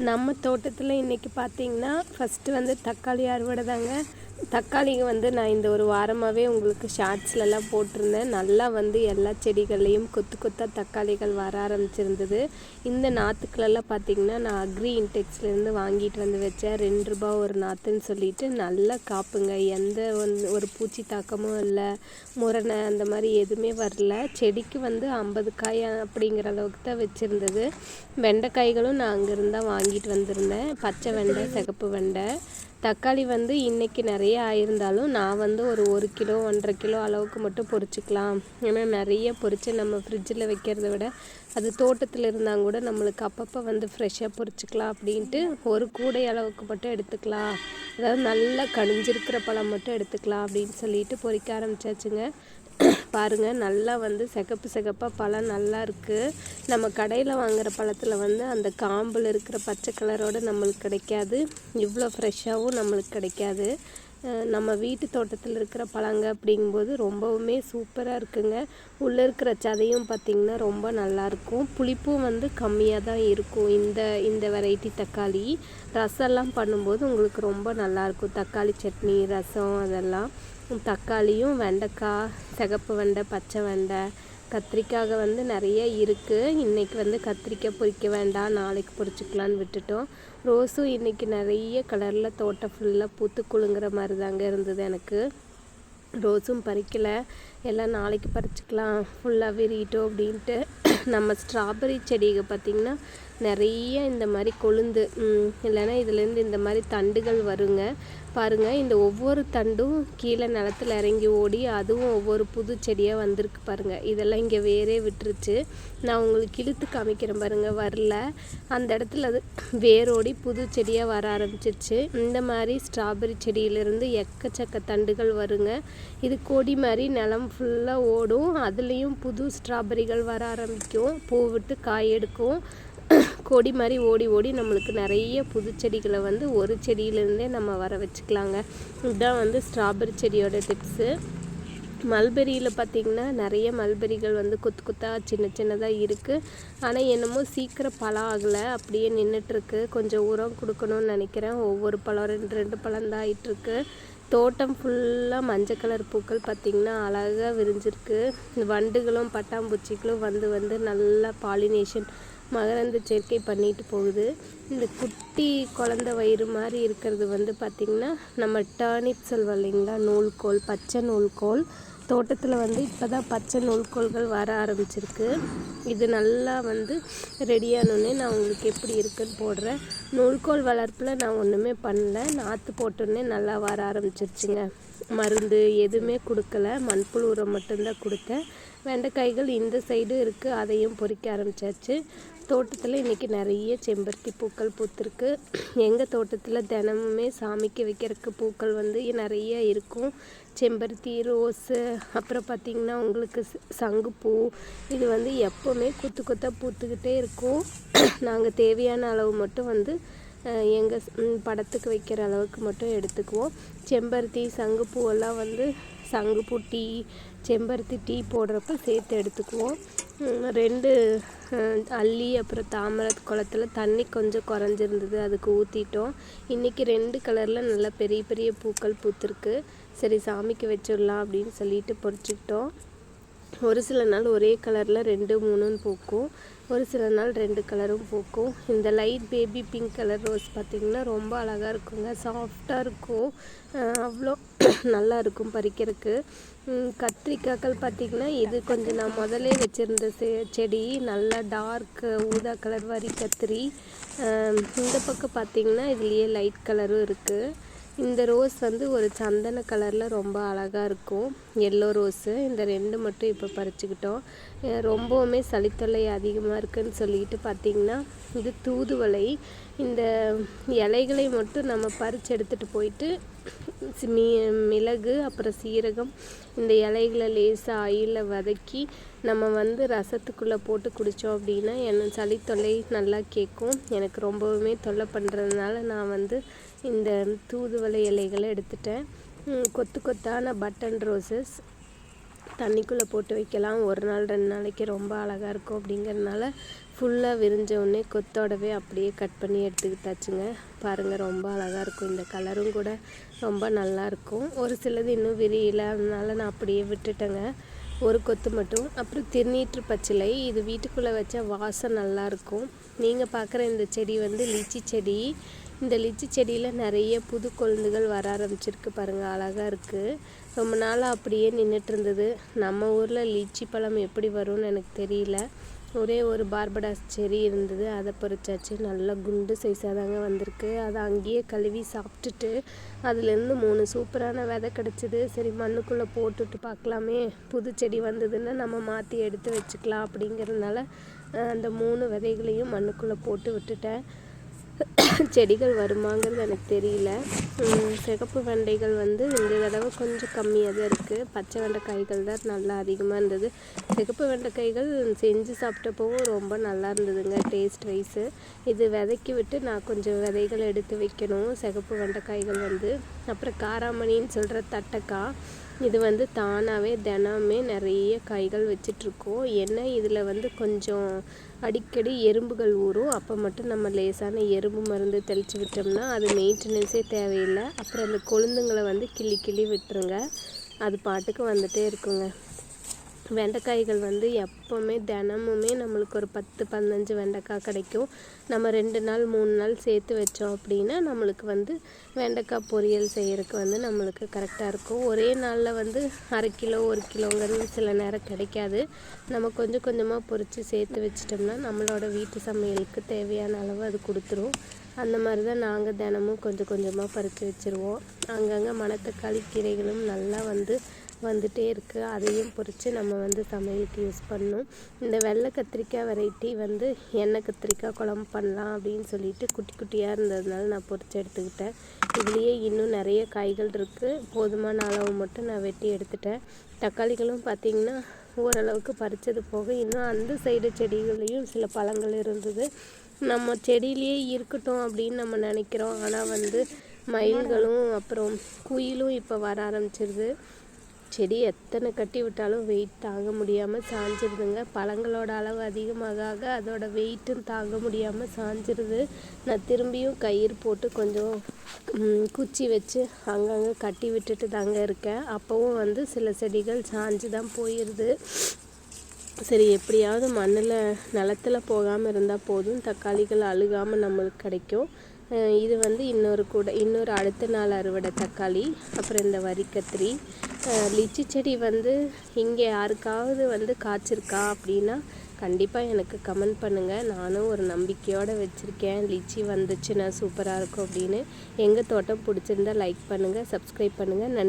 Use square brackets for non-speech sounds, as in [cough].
நம்ம தோட்டத்தில் இன்றைக்கி பார்த்தீங்கன்னா ஃபஸ்ட்டு வந்து தக்காளி அறுவடை தாங்க தக்காளிங்க வந்து நான் இந்த ஒரு வாரமாகவே உங்களுக்கு ஷார்ட்ஸ்லலாம் போட்டிருந்தேன். நல்லா வந்து எல்லா செடிகள்லேயும் கொத்து கொத்தாக தக்காளிகள் வர ஆரம்பிச்சிருந்தது. இந்த நாற்றுக்களெல்லாம் பார்த்திங்கன்னா நான் அக்ரி இன்டெக்ஸ்லேருந்து வாங்கிட்டு வந்து வச்சேன். ரெண்டு ரூபா ஒரு நாற்றுன்னு சொல்லிட்டு நல்லா காப்புங்க. எந்த வந்து ஒரு பூச்சி தாக்கமும் இல்லை. முரணை அந்த மாதிரி எதுவுமே வரல. செடிக்கு வந்து ஐம்பது காய் அப்படிங்கிற அளவுக்கு தான் வச்சுருந்தது. வெண்டைக்காய்களும் நான் அங்கேருந்து தான் வாங்கிட்டு வந்திருந்தேன். பச்சை வெண்டை சிகப்பு வெண்டை. தக்காளி வந்து இன்றைக்கி நிறைய ஆயிருந்தாலும் நான் வந்து ஒரு ஒரு கிலோ ஒன்றரை கிலோ அளவுக்கு மட்டும் பொரிச்சிக்கலாம். ஏன்னா நிறைய பொரித்து நம்ம ஃப்ரிட்ஜில் வைக்கிறத விட அது தோட்டத்தில் இருந்தால் கூட நம்மளுக்கு அப்பப்போ வந்து ஃப்ரெஷ்ஷாக பொறிச்சிக்கலாம் அப்படின்ட்டு ஒரு கூடை அளவுக்கு மட்டும் எடுத்துக்கலாம். அதாவது நல்லா கணிஞ்சிருக்கிற பழம் மட்டும் எடுத்துக்கலாம் அப்படின்னு சொல்லிட்டு பொறிக்க ஆரம்பிச்சாச்சுங்க. பாருங்கள் நல்லா வந்து சிகப்பு சிகப்பாக பழம் நல்லா இருக்குது நம்ம கடையில் வாங்குகிற பழத்தில் வந்து அந்த காம்பில் இருக்கிற பச்சை கலரோடு நம்மளுக்கு கிடைக்காது. இவ்வளோ ஃப்ரெஷ்ஷாகவும் நம்மளுக்கு கிடைக்காது. நம்ம வீட்டு தோட்டத்தில் இருக்கிற பழங்க அப்படிங்கும்போது ரொம்பவுமே சூப்பராக இருக்குங்க. உள்ளே இருக்கிற சதையும் பார்த்திங்கன்னா ரொம்ப நல்லாயிருக்கும் புளிப்பும் வந்து கம்மியாக தான் இருக்கும். இந்த இந்த வெரைட்டி தக்காளி ரசம்லாம் பண்ணும்போது உங்களுக்கு ரொம்ப நல்லாயிருக்கும் தக்காளி சட்னி ரசம் அதெல்லாம். தக்காளியும் வெண்டைக்காய் சிகப்பு வெண்டை பச்சை வெண்டை கத்திரிக்காக வந்து நிறைய இருக்குது இன்றைக்கி வந்து கத்திரிக்காய் பொறிக்க வேண்டாம். நாளைக்கு பொறிச்சிக்கலான்னு விட்டுட்டோம். ரோஸும் இன்றைக்கி நிறைய கலரில் தோட்டம் ஃபுல்லாக பூத்து குலுங்குற மாதிரி தாங்க இருந்தது எனக்கு. ரோஸும் பறிக்கலை. எல்லாம் நாளைக்கு பறிச்சிக்கலாம். ஃபுல்லாக விரிட்டோம் அப்படின்ட்டு. நம்ம ஸ்ட்ராபெரி செடிகள் பார்த்திங்கன்னா நிறைய இந்த மாதிரி கொழுந்து இல்லைன்னா இதுலேருந்து இந்த மாதிரி தண்டுகள் வருங்க. பாருங்கள் இந்த ஒவ்வொரு தண்டும் கீழே நிலத்துல இறங்கி ஓடி அதுவும் ஒவ்வொரு புது செடியாக வந்திருக்கு பாருங்கள் இதெல்லாம் இங்கே வேரே விட்டுருச்சு. நான் உங்களுக்கு இழுத்து காமிக்கிறேன் பாருங்கள் வரல. அந்த இடத்துல அது வேரோடி புது செடியாக வர ஆரம்பிச்சிருச்சு. இந்த மாதிரி ஸ்ட்ராபெரி செடியிலேருந்து எக்கச்சக்க தண்டுகள் வருங்க. இது கொடி மாதிரி நிலம் ஃபுல்லாக ஓடும். அதுலேயும் புது ஸ்ட்ராபெரிகள் வர ஆரம்பிக்கும். பூ விட்டு காய் எடுக்கும். கொடி மாதிரி ஓடி ஓடி நம்மளுக்கு நிறைய புது செடிகளை வந்து ஒரு செடியிலேருந்தே நம்ம வர வச்சுக்கலாங்க. இதுதான் வந்து ஸ்ட்ராபெரி செடியோட டிப்ஸு மல்பெரியில் பார்த்திங்கன்னா நிறைய மல்பெரிகள் வந்து கொத்து கொத்தாக சின்ன சின்னதாக இருக்குது ஆனால் என்னமோ சீக்கிரம் பழம் ஆகலை. அப்படியே நின்றுட்டுருக்கு கொஞ்சம் உரம் கொடுக்கணும்னு நினைக்கிறேன். ஒவ்வொரு பழம் ரெண்டு ரெண்டு பழம் தான் ஆகிட்டுருக்கு தோட்டம் ஃபுல்லாக மஞ்சள் கலர் பூக்கள் பார்த்திங்கன்னா அழகாக விரிஞ்சிருக்கு. வண்டுகளும் பட்டாம்பூச்சிகளும் வந்து வந்து நல்லா பாலினேஷன் மகரந்த சேர்க்கை பண்ணிட்டு போகுது இந்த குட்டி குழந்த வயிறு மாதிரி இருக்கிறது வந்து பார்த்திங்கன்னா நம்ம டர்னிப் சொல்வோம் இல்லைங்களா நூல்கோல் பச்சை நூல்கோல். தோட்டத்தில் வந்து இப்போ தான் பச்சை நூல்கோள்கள் வர ஆரம்பிச்சிருக்கு. இது நல்லா வந்து ரெடியானோடனே நான் உங்களுக்கு எப்படி இருக்குன்னு போடுறேன். நூல்கோல் வளர்ப்பில் நான் ஒன்றுமே பண்ணல. நாற்று போட்டோன்னே நல்லா வர ஆரம்பிச்சிருச்சுங்க. மருந்து எதுவுமே கொடுக்கல. மண்புழு உரம் மட்டும்தான் கொடுத்தேன். வெண்டைக்காய்கள் இந்த சைடும் இருக்குது அதையும் பொறிக்க ஆரம்பித்தாச்சு தோட்டத்தில் இன்றைக்கி நிறைய செம்பருத்தி பூக்கள் பூத்துருக்கு. எங்கள் தோட்டத்தில் தினமுமே சாமிக்கு வைக்கிறதுக்கு பூக்கள் வந்து நிறைய இருக்கும். செம்பருத்தி ரோஸு அப்புறம் பார்த்திங்கன்னா உங்களுக்கு சங்குப்பூ இது வந்து எப்போவுமே குத்து குத்தாக பூத்துக்கிட்டே இருக்கும். நாங்கள் தேவையான அளவு மட்டும் வந்து எங்கள் படத்துக்கு வைக்கிற அளவுக்கு மட்டும் எடுத்துக்குவோம். செம்பருத்தி சங்குப்பூவெல்லாம் வந்து சங்குப்பூ டீ செம்பருத்தி டீ போடுறப்ப சேர்த்து எடுத்துக்குவோம். ரெண்டு அள்ளி அப்புறம் தாமரை குளத்தில் தண்ணி கொஞ்சம் குறைஞ்சிருந்தது அதுக்கு ஊற்றிட்டோம் இன்றைக்கி ரெண்டு கலரில் நல்லா பெரிய பெரிய பூக்கள் பூத்துருக்கு. சரி சாமிக்கு வச்சிடலாம் அப்படின்னு சொல்லிட்டு பொறிச்சிக்கிட்டோம். ஒரு சில நாள் ஒரே கலரில் ரெண்டு மூணுன்னு பூக்கும். ஒரு சில நாள் ரெண்டு கலரும் பூக்கும். இந்த light baby pink colour rose பார்த்திங்கன்னா ரொம்ப அழகாக இருக்குங்க. சாஃப்டாக இருக்கும். அவ்வளோ [clears throat] நல்லா இருக்கும் பறிக்கிறதுக்கு. கத்திரிக்காய்கள் பார்த்திங்கன்னா இது கொஞ்சம் நான் முதலே வச்சுருந்த செ செடி. நல்லா டார்க் ஊதா கலர் வரி கத்திரி. இந்த பக்கம் பார்த்திங்கன்னா இதுலேயே லைட் கலரும் இருக்குது இந்த ரோஸ் வந்து ஒரு சந்தன கலரில் ரொம்ப அழகாக இருக்கும். Yellow rose. இந்த ரெண்டு மட்டும் இப்போ பறிச்சுக்கிட்டோம். ரொம்பவுமே சளித்தொல்லை அதிகமாக இருக்குதுன்னு சொல்லிட்டு பார்த்திங்கன்னா இது தூதுவளை. இந்த இலைகளை மட்டும் நம்ம பறித்து எடுத்துகிட்டு போயிட்டு மீ மிளகு அப்புறம் சீரகம் இந்த இலைகளை லேசாக ஆயிலில் வதக்கி நம்ம வந்து ரசத்துக்குள்ளே போட்டு குடித்தோம் அப்படின்னா என்ன சளி தொல்லை நல்லா கேட்கும் எனக்கு ரொம்பவுமே தொல்லை பண்ணுறதுனால நான் வந்து இந்த தூதுவளை இலைகளை எடுத்துட்டேன். கொத்து கொத்தான பட்டன் ரோசஸ் தண்ணிக்குள்ளே போட்டு வைக்கலாம். ஒரு நாள் ரெண்டு நாளைக்கு ரொம்ப அழகாக இருக்கும் அப்படிங்கிறதுனால ஃபுல்லாக விரிஞ்ச உடனே கொத்தோடவே அப்படியே கட் பண்ணி எடுத்துக்கிட்டாச்சுங்க. பாருங்கள் ரொம்ப அழகாக இருக்கும். இந்த கலரும் கூட ரொம்ப நல்லாயிருக்கும் ஒரு சிலது இன்னும் விரியல அதனால நான் அப்படியே விட்டுட்டேங்க. ஒரு கொத்து மட்டும். அப்புறம் திருநீற்று பச்சிலை. இது வீட்டுக்குள்ளே வச்சா வாசம் நல்லாயிருக்கும் நீங்கள் பார்க்குற இந்த செடி வந்து லீச்சி செடி. இந்த லிச்சி செடியில் நிறைய புது கொழுந்துகள் வர ஆரம்பிச்சிருக்கு பாருங்கள் அழகாக இருக்குது ரொம்ப நாளாக அப்படியே நின்றுட்டு இருந்தது. நம்ம ஊரில் லிச்சி பழம் எப்படி வரும்னு எனக்கு தெரியல. ஒரே ஒரு பார்படாஸ் செடி இருந்தது அதை பறிச்சாச்சு. நல்லா குண்டு சைஸாக தாங்க வந்திருக்கு. அதை அங்கேயே கழுவி சாப்பிட்டுட்டு அதுலேருந்து மூணு சூப்பரான விதை கிடச்சிது. சரி மண்ணுக்குள்ளே போட்டுட்டு பார்க்கலாமே. புது செடி வந்ததுன்னா நம்ம மாற்றி எடுத்து வச்சுக்கலாம் அப்படிங்கிறதுனால அந்த மூணு விதைகளையும் மண்ணுக்குள்ளே போட்டு விட்டுட்டேன். செடிகள் வருமாங்கிறது எனக்கு தெரியல. சிகப்பு வெண்டைகள் வந்து இந்த தடவை கொஞ்சம் கம்மியாக தான் இருக்குது பச்சை வெண்டைக்காய்கள் தான் நல்லா அதிகமாக இருந்தது. சிகப்பு வெண்டைக்காய்கள் செஞ்சு சாப்பிட்டப்பவும் ரொம்ப நல்லா இருந்ததுங்க டேஸ்ட் வைஸு இது விதைக்கி விட்டு நான் கொஞ்சம் விதைகள் எடுத்து வைக்கணும். சிகப்பு வெண்டைக்காய்கள் வந்து அப்புறம் காராமணின்னு சொல்கிற தட்டைக்காய். இது வந்து தானாகவே தினமே நிறைய காய்கள் வச்சிட்ருக்கோம். ஏன்னா இதில் வந்து கொஞ்சம் அடிக்கடி எறும்புகள் ஊறும். அப்போ மட்டும் நம்ம லேசான எறும்பு மருந்து தெளித்து விட்டோம்னா அது மெயின்டெனன்ஸே தேவையில்லை. அப்புறம் அந்த கொழுந்துங்களை வந்து கிள்ளி கிள்ளி விட்டுருங்க. அது பாட்டுக்கு வந்துகிட்டே இருக்குங்க. வெண்டைக்காய்கள் வந்து எப்போவுமே தினமுமே நம்மளுக்கு ஒரு பத்து பதினஞ்சு வெண்டைக்காய் கிடைக்கும். நம்ம ரெண்டு நாள் மூணு நாள் சேர்த்து வச்சோம் அப்படின்னா நம்மளுக்கு வந்து வெண்டைக்காய் பொரியல் செய்கிறதுக்கு வந்து நம்மளுக்கு கரெக்டாக இருக்கும். ஒரே நாளில் வந்து அரை கிலோ ஒரு கிலோங்கிறது சில நேரம் கிடைக்காது. நம்ம கொஞ்சம் கொஞ்சமாக பொறிச்சு சேர்த்து வச்சிட்டோம்னா நம்மளோட வீட்டு சமையலுக்கு தேவையான அளவு அது கொடுத்துரும். அந்த மாதிரி தான் நாங்கள் தினமும் கொஞ்சம் கொஞ்சமாக பறித்து வச்சுருவோம். அங்கங்கே மணத்தக்காளி கீரைகளும் நல்லா வந்து வந்துகிட்டே இருக்குது அதையும் பொறித்து நம்ம வந்து சமையலுக்கு யூஸ் பண்ணணும் இந்த வெள்ளை கத்திரிக்காய் வெரைட்டி வந்து எண்ணெய் கத்திரிக்காய் குழம்பு பண்ணலாம் அப்படின்னு சொல்லிட்டு குட்டி குட்டியாக இருந்ததுனால நான் பொறித்து எடுத்துக்கிட்டேன். இதுலேயே இன்னும் நிறைய காய்கள் இருக்குது போதுமான அளவு மட்டும் நான் வெட்டி எடுத்துட்டேன். தக்காளிகளும் பார்த்திங்கன்னா ஓரளவுக்கு பறித்தது போக இன்னும் அந்த சைடு செடிகள்லேயும் சில பழங்கள் இருந்தது. நம்ம செடியிலேயே இருக்கட்டும் அப்படின்னு நம்ம நினைக்கிறோம். ஆனால் வந்து மயில்களும் அப்புறம் குயிலும் இப்போ வர ஆரம்பிச்சிருது. செடி எத்தனை கட்டி விட்டாலும் வெயிட் தாங்க முடியாமல் சாஞ்சிருதுங்க. பழங்களோட அளவு அதிகமாக ஆக அதோட வெயிட்டும் தாங்க முடியாமல் சாஞ்சிருது. நான் திரும்பியும் கயிறு போட்டு கொஞ்சம் குச்சி வச்சு அங்கங்கே கட்டி விட்டுட்டு தாங்க இருக்கேன். அப்போவும் வந்து சில செடிகள் சாஞ்சு தான் போயிடுது சரி எப்படியாவது மண்ணில் நிலத்துல போகாமல் இருந்தால் போதும். தக்காளிகள் அழுகாமல் நம்மளுக்கு கிடைக்கும். இது வந்து இன்னொரு கூட இன்னொரு அடுத்த நாள் அறுவடை தக்காளி அப்புறம் இந்த வரிக்கத்திரி. லிச்சி செடி வந்து இங்கே யாருக்காவது வந்து காய்ச்சிருக்கா அப்படின்னா கண்டிப்பாக எனக்கு கமெண்ட் பண்ணுங்கள் நானும் ஒரு நம்பிக்கையோடு வச்சுருக்கேன். லிச்சி வந்துச்சுன்னா சூப்பராக இருக்கும் அப்படின்னு. எங்கள் தோட்டம் பிடிச்சிருந்தா லைக் பண்ணுங்கள் சப்ஸ்கிரைப் பண்ணுங்கள் நன்றி.